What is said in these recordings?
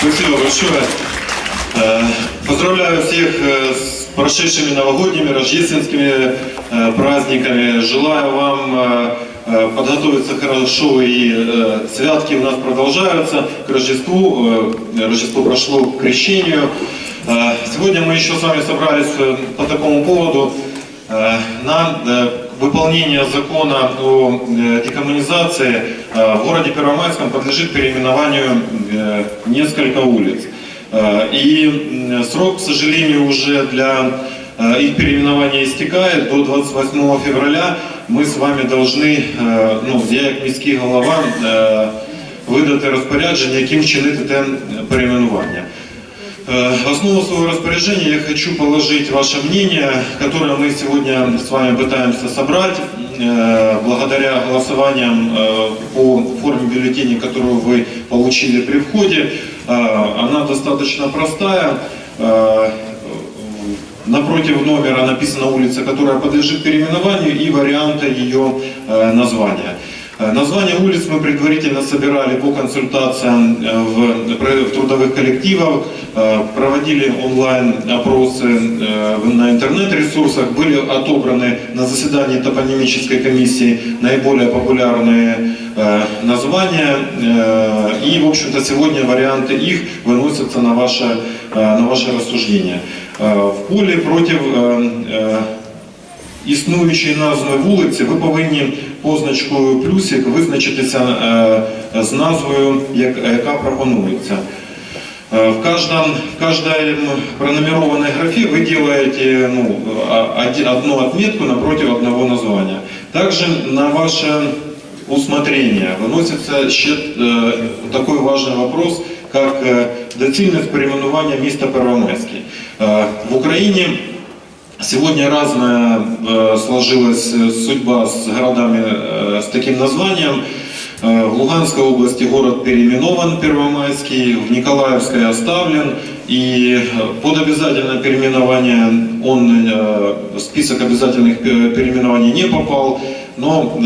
Спасибо большое. Поздравляю всех с прошедшими новогодними, рождественскими праздниками. Желаю вам подготовиться хорошо и святки у нас продолжаются к Рождеству. Рождество прошло к крещению. Сегодня мы еще с вами собрались э, по такому поводу э, на э, выполнение закона о э, декоммунизации э, в городе Первомайском подлежит переименованию э, несколько улиц. Э, И м, срок, к сожалению, уже для э, их переименования истекает. До 28 февраля мы с вами должны, е, ну, я як міський голова, е, видати розпорядження, яким вчинити те перейменування. Э, В основу своего распоряжения я хочу положить ваше мнение, которое мы сегодня с вами пытаемся собрать э, благодаря голосованиям э, по форме бюллетеней, которую вы получили при входе. Она достаточно простая. Напротив номера написана улица, которая подлежит переименованию и варианты ее названия. Название улиц мы предварительно собирали по консультациям в, в трудовых коллективах, проводили онлайн-опросы на интернет-ресурсах, были отобраны на заседании топонимической комиссии наиболее популярные э, названия, э, и, в общем-то, сегодня варианты их выносятся на ваше, э, на ваше рассуждение. В полі проти е, е, існуючої назви вулиці ви повинні позначкою плюсик визначитися е, з назвою, як- яка пропонується. Э, В каждом, в каждой пронумерованной графе вы делаете ну, а- оди- одну отметку напротив одного названия. Также на ваше усмотрение выносится ще э, такой важный вопрос, как э, доцільність перейменування міста Первомайський. Э, В Украине Сегодня разная э, сложилась э, судьба с городами э, с таким названием. В Луганской области город переименован Первомайский, в Николаевской оставлен. И под обязательное переименование он в список обязательных пе- переименований не попал. Но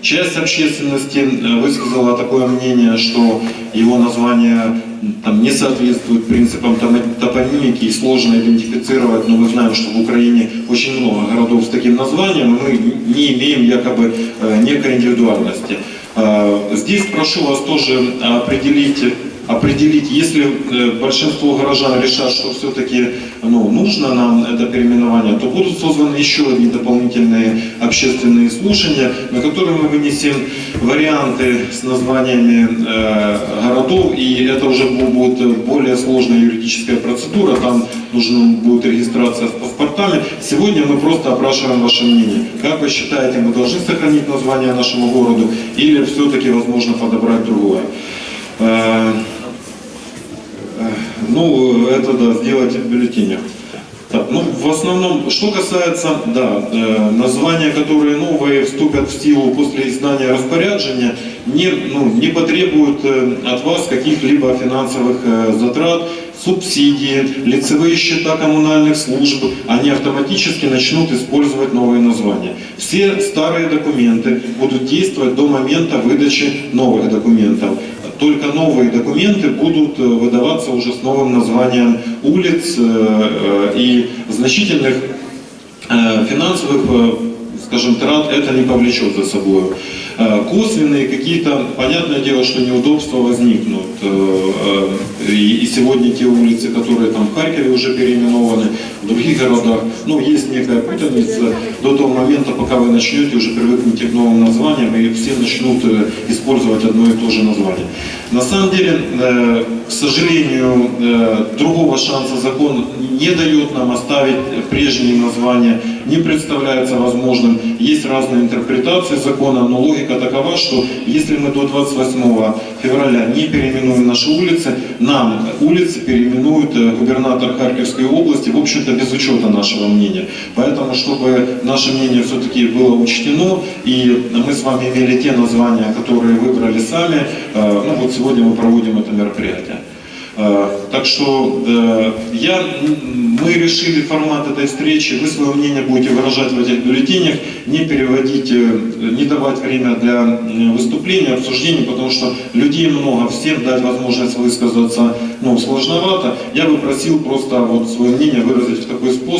часть общественности высказала такое мнение, что его название там, не соответствует принципам томо- топонимики и сложно идентифицировать, но мы знаем, что в Украине очень много городов с таким названием, и мы не имеем якобы э, некой индивидуальности. Э, Здесь прошу вас тоже определить определить, если э, большинство горожан решат, что все-таки ну, нужно нам это переименование, то будут созданы еще одни дополнительные общественные слушания, на которые мы вынесем варианты с названиями э, городов, и это уже бу- будет более сложная юридическая процедура, там нужна будет регистрация с паспортами. Сегодня мы просто опрашиваем ваше мнение. Как вы считаете, мы должны сохранить название нашему городу или все-таки возможно подобрать другое? Ну, это да, сделайте в бюллетенях. Так, ну, в основном, что касается, да, э, названия, которые новые вступят в силу после издания распоряджения, не, ну, не потребуют э, от вас каких-либо финансовых э, затрат, субсидии, лицевые счета коммунальных служб, они автоматически начнут использовать новые названия. Все старые документы будут действовать до момента выдачи новых документов. Только новые документы будут э, выдаваться уже с новым названием улиц э, э, и значительных финансовых, скажем, трат это не повлечет за собой. Косвенные какие-то, понятное дело, что неудобства возникнут. И сегодня те улицы, которые там в Харькове уже переименованы, в других городах, ну, есть некая путаница до того момента, пока вы начнете уже привыкнете к новым названиям, и все начнут э, использовать одно и то же название. На самом деле, э, к сожалению, э, другого шанса закон не дает нам оставить прежние названия, не представляется возможным. Есть разные интерпретации закона, но логика такова, что если мы до 28 февраля не переименуем наши улицы, нам улицы переименует э, губернатор Харьковской области, в общем-то, без учета нашего мнения. Поэтому, чтобы наше мнение все-таки было учтено, и мы с вами имели те названия, которые выбрали сами, э, ну вот сегодня мы проводим это мероприятие. Э, Так что я, мы решили формат этой встречи, вы свое мнение будете выражать в этих бюллетенях, не переводить, э, не давать время для выступления, обсуждений, потому что людей много, всем дать возможность высказаться ну, сложновато. Я бы просил просто вот свое мнение выразить в такой способ,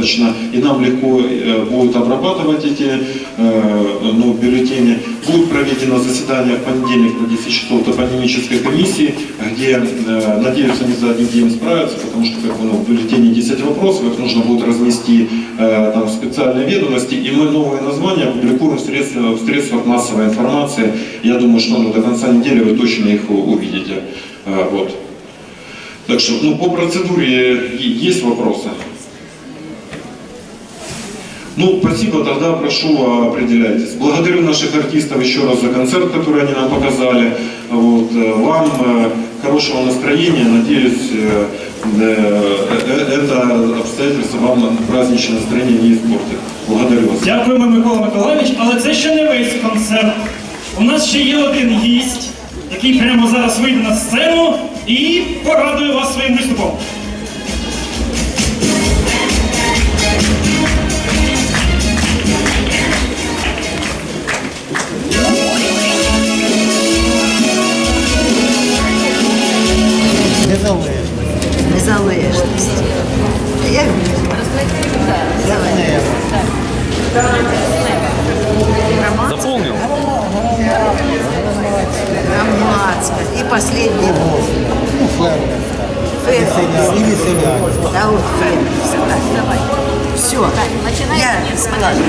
достаточно, и нам легко э, будет обрабатывать эти э, ну, бюллетени. Будет проведено заседание в понедельник на 10 часов комиссии, где, э, надеюсь, они за один день справятся, потому что как бы, ну, в бюллетене 10 вопросов, их нужно будет разнести там, в специальные ведомости, и мы новые названия опубликуем в средствах, в средствах массовой информации. Я думаю, что ну, до конца недели вы точно их увидите. Вот. Так что, ну, по процедуре есть вопросы? Ну, спасибо, тогда прошу, определяйтесь. Благодарю наших артистов еще раз за концерт, который они нам показали. Вот, э, вам э, хорошего настроения, надеюсь, э, э, э, это обстоятельство вам праздничное настроение не испортит. Благодарю вас. Дякуємо, Микола Миколаївич, але це ще не весь концерт. У нас ще є один гість, який прямо зараз вийде на сцену і порадує вас своїм виступом. последний год. Ну, фермерская. Фермерская. Или селянская. Да, вот фермерская. А, так, давай. Все. Так, начинаем. Я складываю.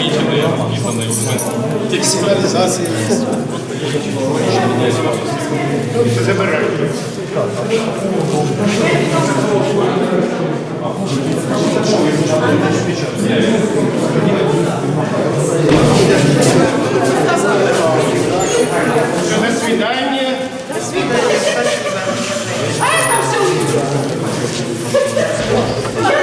помічений, впізнаний Сигналізація. Забирай. До свидания. До свидания. А это все.